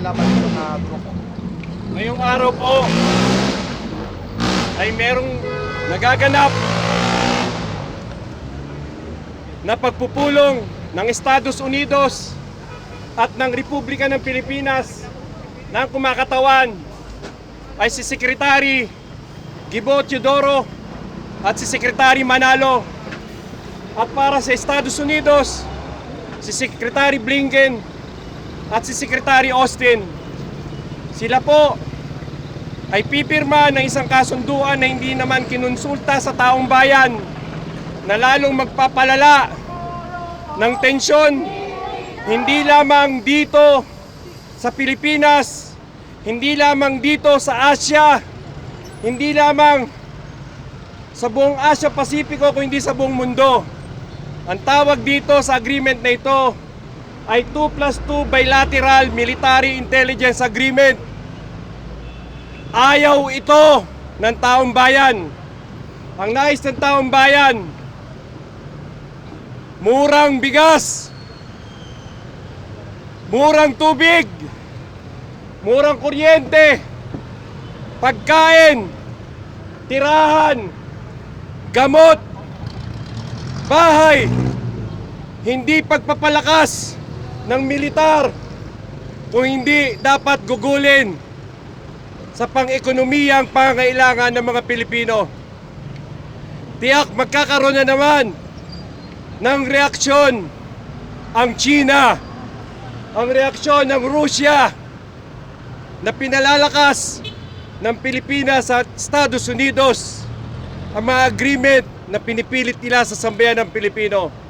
kinalaman dito na grupo? Ngayong araw po ay merong nagaganap na pagpupulong ng Estados Unidos at ng Republika ng Pilipinas na ang kumakatawan ay si Secretary Gibo Teodoro at si Secretary Manalo. At para sa Estados Unidos, si Secretary Blinken at si Secretary Austin. Sila po ay pipirma ng isang kasunduan na hindi naman kinonsulta sa taong bayan na lalong magpapalala ng tensyon hindi lamang dito sa Pilipinas, hindi lamang dito sa Asia, hindi lamang sa buong Asia Pasipiko kundi sa buong mundo. Ang tawag dito sa agreement na ito ay 2 plus 2 bilateral military intelligence agreement. Ayaw ito ng taong bayan. Ang nais ng taong bayan, murang bigas, murang tubig, murang kuryente, pagkain, tirahan, gamot, bahay, hindi pagpapalakas ng militar kung hindi dapat gugulin sa pang-ekonomiya ang pangangailangan ng mga Pilipino. Tiyak magkakaroon na naman ng reaksyon ang China, ang reaksyon ng Russia na pinalalakas ng Pilipinas at Estados Unidos ang mga agreement na pinipilit nila sa sambayan ng Pilipino.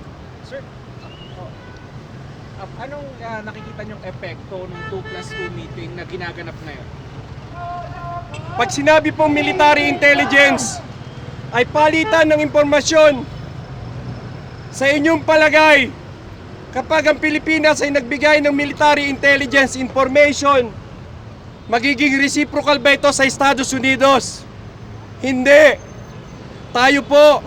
Um, anong ah, nakikita niyong epekto ng 2 plus 2 meeting na ginaganap ngayon? Pag sinabi pong military intelligence, ay palitan ng impormasyon sa inyong palagay kapag ang Pilipinas ay nagbigay ng military intelligence information, magiging reciprocal ba ito sa Estados Unidos? Hindi. Tayo po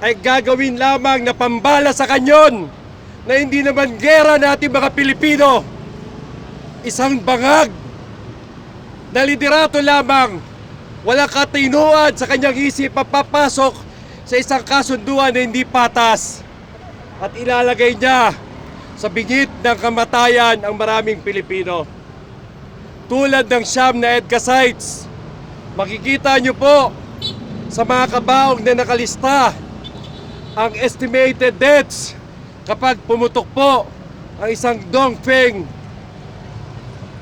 ay gagawin lamang na pambala sa kanyon na hindi naman gera natin mga Pilipino. Isang bangag na liderato lamang walang katinuan sa kanyang isip ang papasok sa isang kasunduan na hindi patas at ilalagay niya sa bingit ng kamatayan ang maraming Pilipino. Tulad ng siyam na EDCA sites, makikita niyo po sa mga kabaong na nakalista ang estimated deaths kapag pumutok po ang isang Dongfeng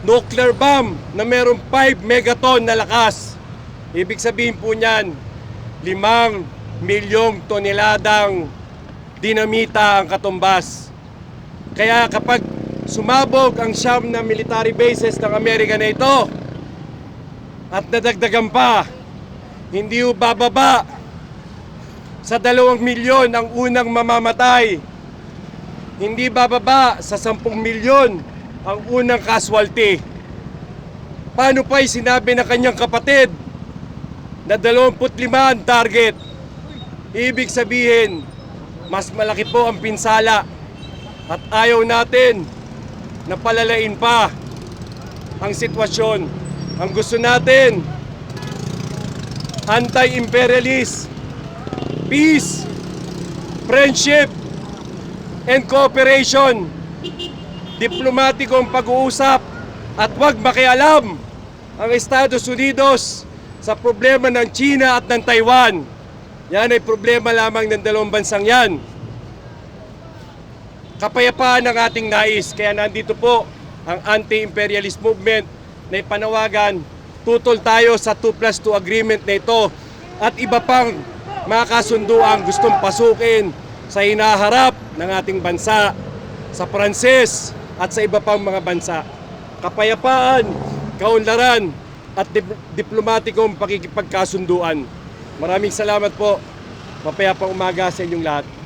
nuclear bomb na merong 5 megaton na lakas. Ibig sabihin po niyan, 5 milyong toneladang dinamita ang katumbas. Kaya kapag sumabog ang siyam na military bases ng Amerika na ito at nadagdagan pa, hindi bababa sa dalawang milyon ang unang mamamatay. Hindi bababa sa 10 milyon ang unang casualty. Paano pa'y sinabi ng kanyang kapatid na 25 ang target? Ibig sabihin, mas malaki po ang pinsala at ayaw natin na palalain pa ang sitwasyon. Ang gusto natin, anti-imperialist, peace, friendship, and cooperation diplomatikong pag-uusap at huwag makialam ang Estados Unidos sa problema ng China at ng Taiwan. Yan ay problema lamang ng dalawang bansang yan. Kapayapaan ang ating nais, kaya nandito po ang anti-imperialist movement na ipanawagan. Tutol tayo sa 2 plus 2 agreement na ito at iba pang mga kasunduang gustong pasukin sa hinaharap ng ating bansa, sa Pranses, at sa iba pang mga bansa. Kapayapaan, kaunlaran, at dip- diplomatikong pakikipagkasunduan. Maraming salamat po. Mapayapang umaga sa inyong lahat.